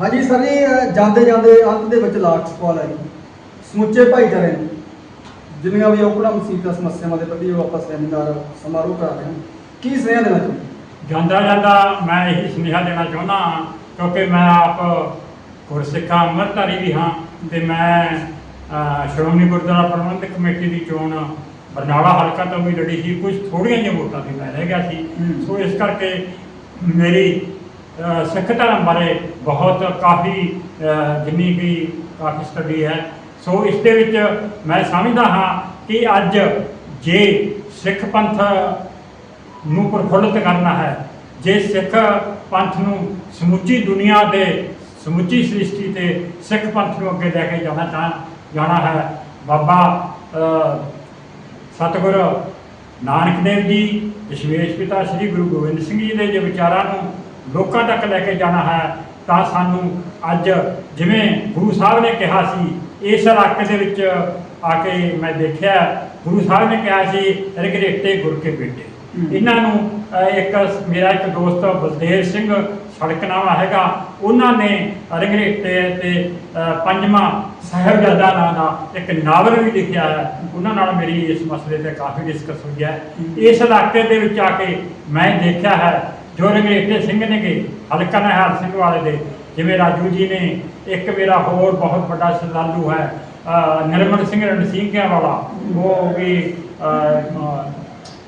ਹਾਂਜੀ ਸਰ ਜੀ ਜਾਂਦੇ ਜਾਂਦੇ ਅੰਤ ਦੇ ਵਿੱਚ ਲਾਸਟ ਸਵਾਲ ਹੈ ਜੀ। ਸਮੁੱਚੇ ਭਾਈਚਾਰੇ ਨੂੰ। ਜਿੰਨੀਆਂ ਵੀ ਔਕੜਾਂ ਮੁਸੀਬਤਾਂ ਸਮੱਸਿਆਵਾਂ ਦੇ ਪ੍ਰਤੀ ਉਹ ਆਪਾਂ ਸੈਮੀਨਾਰ ਸਮਾਰੋਹ ਕਰਾ ਰਹੇ ਹਾਂ। ਕੀ ਸੁਨੇਹਾ ਦੇਣਾ ਚਾਹੁੰਦੇ ਜਾਂਦਾ ਜਾਂਦਾ ਮੈਂ ਇਹ ਸੁਨੇਹਾ ਦੇਣਾ ਚਾਹੁੰਦਾ ਹਾਂ ਕਿਉਂਕਿ ਮੈਂ ਆਪ ਗੁਰਸਿੱਖਾਂ ਅੰਮ੍ਰਿਤਧਾਰੀ ਵੀ ਹਾਂ ਤੇ ਮੈਂ ਸ਼੍ਰੋਮਣੀ ਗੁਰਦੁਆਰਾ ਪ੍ਰਬੰਧਕ ਕਮੇਟੀ ਦੀ ਚੋਣ ਬਰਨਾਲਾ ਹਲਕਾ ਤੋਂ ਵੀ ਲੜੀ ਸੀ। ਕੁਝ ਥੋੜੀਆਂ ਜਿਹੀਆਂ ਵੋਟਾਂ ਤੇ ਮੈਂ ਰਹਿ ਗਿਆ ਸੀ। ਸੋ ਇਸ ਕਰਕੇ ਮੇਰੀ ਸਿੱਖ ਧਰਮ ਬਾਰੇ ਬਹੁਤ ਕਾਫੀ ਜਿੰਨੀ ਵੀ ਕਾਫੀ ਸਟੱਡੀ ਹੈ, ਸੋ ਇਸ ਦੇ ਵਿੱਚ ਮੈਂ ਸਮਝਦਾ ਹਾਂ ਕਿ ਅੱਜ ਜੇ ਸਿੱਖ ਪੰਥ ਨੂੰ ਪ੍ਰਫੁੱਲਤ ਕਰਨਾ ਹੈ, ਜੇ ਸਿੱਖ ਪੰਥ ਨੂੰ ਸਮੁੱਚੀ ਦੁਨੀਆ ਦੇ, ਸਮੁੱਚੀ ਸ੍ਰਿਸ਼ਟੀ ਤੇ ਸਿੱਖ ਪੰਥ ਨੂੰ ਅੱਗੇ ਲੈ ਕੇ ਜਾਣਾ ਚਾਹ, ਜਾਣਾ ਹੈ, ਬਾਬਾ ਸਤਿਗੁਰ ਨਾਨਕ ਦੇਵ ਜੀ ਵਿਸ਼ਵੇਸ਼ ਪਿਤਾ ਸ੍ਰੀ ਗੁਰੂ ਗੋਬਿੰਦ ਸਿੰਘ ਜੀ ਦੇ ਜੇ ਵਿਚਾਰਾਂ ਨੂੰ ਲੋਕਾਂ ਤੱਕ ਲੈ ਕੇ ਜਾਣਾ ਹੈ ਤਾਂ ਸਾਨੂੰ ਅੱਜ ਜਿਵੇਂ ਗੁਰੂ ਸਾਹਿਬ ਨੇ ਕਿਹਾ ਸੀ ਇਸ ਇਲਾਕੇ ਦੇ ਵਿੱਚ ਆ ਕੇ ਮੈਂ ਦੇਖਿਆ ਗੁਰੂ ਸਾਹਿਬ ਨੇ ਕਿਹਾ ਸੀ ਰਗਰੇਟੇ ਗੁਰ ਕੇ ਬੇਟੇ। ਇਹਨਾਂ ਨੂੰ ਇੱਕ ਮੇਰਾ ਇੱਕ ਦੋਸਤ ਬਲਦੇਵ ਸਿੰਘ ਸੜਕਨਾਮਾ ਹੈਗਾ ਉਹਨਾਂ ਨੇ ਰੰਗਰੇਟੇ ਤੇ ਪੰਜਵਾਂ ਸਾਹਿਬਜ਼ਾਦਾ ਨਾਂ ਦਾ ਇੱਕ ਨਾਵਲ ਵੀ ਲਿਖਿਆ ਹੈ। ਉਹਨਾਂ ਨਾਲ ਮੇਰੀ ਇਸ ਮਸਲੇ ਤੇ ਕਾਫੀ ਡਿਸਕਸ ਹੋਈ ਹੈ। ਇਸ ਇਲਾਕੇ ਦੇ ਵਿੱਚ ਆ ਕੇ ਮੈਂ ਦੇਖਿਆ ਹੈ ਜੋ ਰੰਗਰੇਟੇ ਸਿੰਘ ਨੇਗੇ ਹਲਕਾ ਨਿਹਾਲ ਸਿੰਘ ਵਾਲੇ ਦੇ ਜਿਵੇਂ ਰਾਜੂ ਜੀ ਨੇ ਇੱਕ ਮੇਰਾ ਹੋਰ ਬਹੁਤ ਵੱਡਾ ਸ਼ਰਧਾਲੂ ਹੈ ਨਿਰਮਲ ਸਿੰਘ ਰਣਸੀਂਘਿਆ ਵਾਲਾ ਉਹ ਵੀ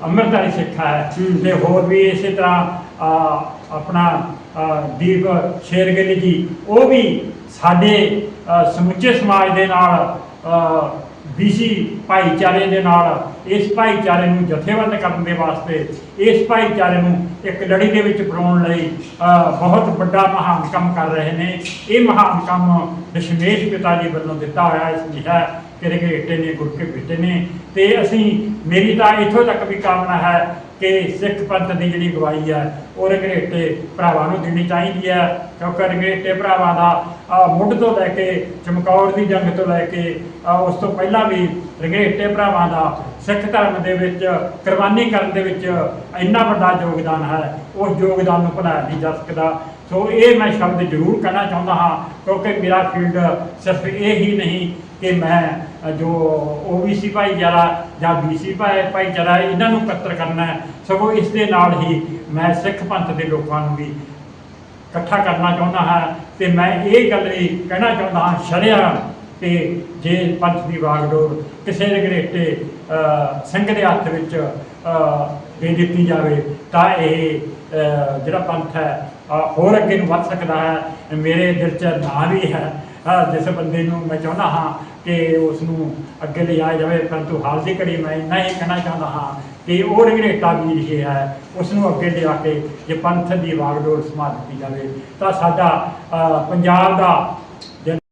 ਅੰਮ੍ਰਿਤਧਾਰੀ ਸਿੱਖ ਹੈ। ਤੇ ਹੋਰ ਵੀ ਇਸੇ ਤਰ੍ਹਾਂ ਆਪਣਾ ਦੀਪ ਸ਼ੇਰਗਿੱਲ ਜੀ ਉਹ ਵੀ ਸਾਡੇ ਸਮੁੱਚੇ ਸਮਾਜ ਦੇ ਨਾਲ ਬੀਸੀ ਭਾਈਚਾਰੇ ਦੇ ਨਾਲ, ਇਸ ਭਾਈਚਾਰੇ ਨੂੰ ਜਥੇਬੰਦ ਕਰਨ ਦੇ ਵਾਸਤੇ, ਇਸ ਭਾਈਚਾਰੇ ਨੂੰ ਇੱਕ ਲੜੀ ਦੇ ਵਿੱਚ ਪਰੋਣ ਲਈ ਬਹੁਤ ਵੱਡਾ ਮਹਾਨ ਕੰਮ ਕਰ ਰਹੇ ਨੇ। ਇਹ ਮਹਾਨ ਕੰਮ ਦਸ਼ਮੇਸ਼ ਪਿਤਾ ਜੀ ਵੱਲੋਂ ਦਿੱਤਾ ਹੋਇਆ ਇਸ ਲਿਖਿਆ ਕਿ ਰਗੇਟੇ ਨੇ ਗੁਰ ਕੇ ਬੇਟੇ ਨੇ। ਤੇ ਅਸੀਂ, ਮੇਰੀ ਤਾਂ ਇੱਥੋਂ ਤੱਕ ਵੀ ਕਾਮਨਾ ਹੈ ਕਿ ਸਿੱਖ ਪੰਥ ਦੀ ਜਿਹੜੀ ਗਵਾਹੀ ਹੈ ਉਹ ਰਗੇਟੇ ਭਰਾਵਾਂ ਨੂੰ ਦੇਣੀ ਚਾਹੀਦੀ ਹੈ। ਕਿਉਂਕਿ ਰਗੇਟੇ ਭਰਾਵਾਂ ਦਾ ਮੁੱਢ ਤੋਂ ਲੈ ਕੇ, ਚਮਕੌਰ ਦੀ ਜੰਗ ਤੋਂ ਲੈ ਕੇ ਉਸ ਤੋਂ ਪਹਿਲਾਂ ਵੀ ਰਗੇਟੇ ਭਰਾਵਾਂ ਦਾ ਸਿੱਖ ਧਰਮ ਦੇ ਵਿੱਚ, ਕੁਰਬਾਨੀ ਕਰਨ ਦੇ ਵਿੱਚ ਇੰਨਾ ਵੱਡਾ ਯੋਗਦਾਨ ਹੈ। ਉਸ ਯੋਗਦਾਨ ਨੂੰ ਭੁਲਾਇਆ ਨਹੀਂ ਜਾ ਸਕਦਾ। ਸੋ ਇਹ ਮੈਂ ਸ਼ਬਦ ਜ਼ਰੂਰ ਕਹਿਣਾ ਚਾਹੁੰਦਾ ਹਾਂ, ਕਿਉਂਕਿ ਮੇਰਾ ਫੀਲਡ ਸਿਰਫ ਇਹ ਹੀ ਨਹੀਂ ਕਿ ਮੈਂ ਜੋ ਓਬੀਸੀ ਭਾਈਚਾਰਾ ਜਾਂ ਬੀਸੀ ਭਾਈ ਭਾਈਚਾਰਾ ਇਹਨਾਂ ਨੂੰ ਇਕੱਤਰ ਕਰਨਾ ਹੈ। ਸਗੋਂ ਇਸ ਦੇ ਨਾਲ ਹੀ ਮੈਂ ਸਿੱਖ ਪੰਥ ਦੇ ਲੋਕਾਂ ਨੂੰ ਵੀ ਇਕੱਠਾ ਕਰਨਾ ਚਾਹੁੰਦਾ ਹਾਂ ਤੇ ਮੈਂ ਇਹ ਗੱਲ ਵੀ ਕਹਿਣਾ ਚਾਹੁੰਦਾ ਹਾਂ ਸ਼ਰਿਆ ਕਿ ਜੇ ਪੰਥ ਦੀ ਵਾਗਡੋਰ ਕਿਸੇ ਰਗਰੇਟੇ ਸਿੰਘ ਦੇ ਹੱਥ ਵਿੱਚ ਦੇ ਦਿੱਤੀ ਜਾਵੇ, ਤਾਂ ਇਹ ਜਿਹੜਾ ਪੰਥ ਹੈ ਹੋਰ ਅੱਗੇ ਨੂੰ ਵੱਧ ਸਕਦਾ ਹੈ। ਮੇਰੇ ਦਿਲ 'ਚ ਨਾਂ ਵੀ ਹੈ ਜਿਸ ਬੰਦੇ ਨੂੰ ਮੈਂ ਚਾਹੁੰਦਾ ਹਾਂ ਕਿ ਉਸ ਨੂੰ ਅੱਗੇ ਲਿਜਾਇਆ ਜਾਵੇ, ਪਰੰਤੂ ਹਾਲ ਦੀ ਘੜੀ ਮੈਂ ਇੰਨਾ ਹੀ ਕਹਿਣਾ ਚਾਹੁੰਦਾ ਹਾਂ ਕਿ ਉਹ ਰਗਰੇਟਾ ਵੀਰ ਹੀ ਹੈ ਉਸ ਨੂੰ ਅੱਗੇ ਲਿਆ ਕੇ ਜੇ ਪੰਥ ਦੀ ਵਾਗਡੋਰ ਸੰਭਾਲ ਦਿੱਤੀ ਜਾਵੇ। ਤਾਂ ਸਾਡਾ ਪੰਜਾਬ ਦਾ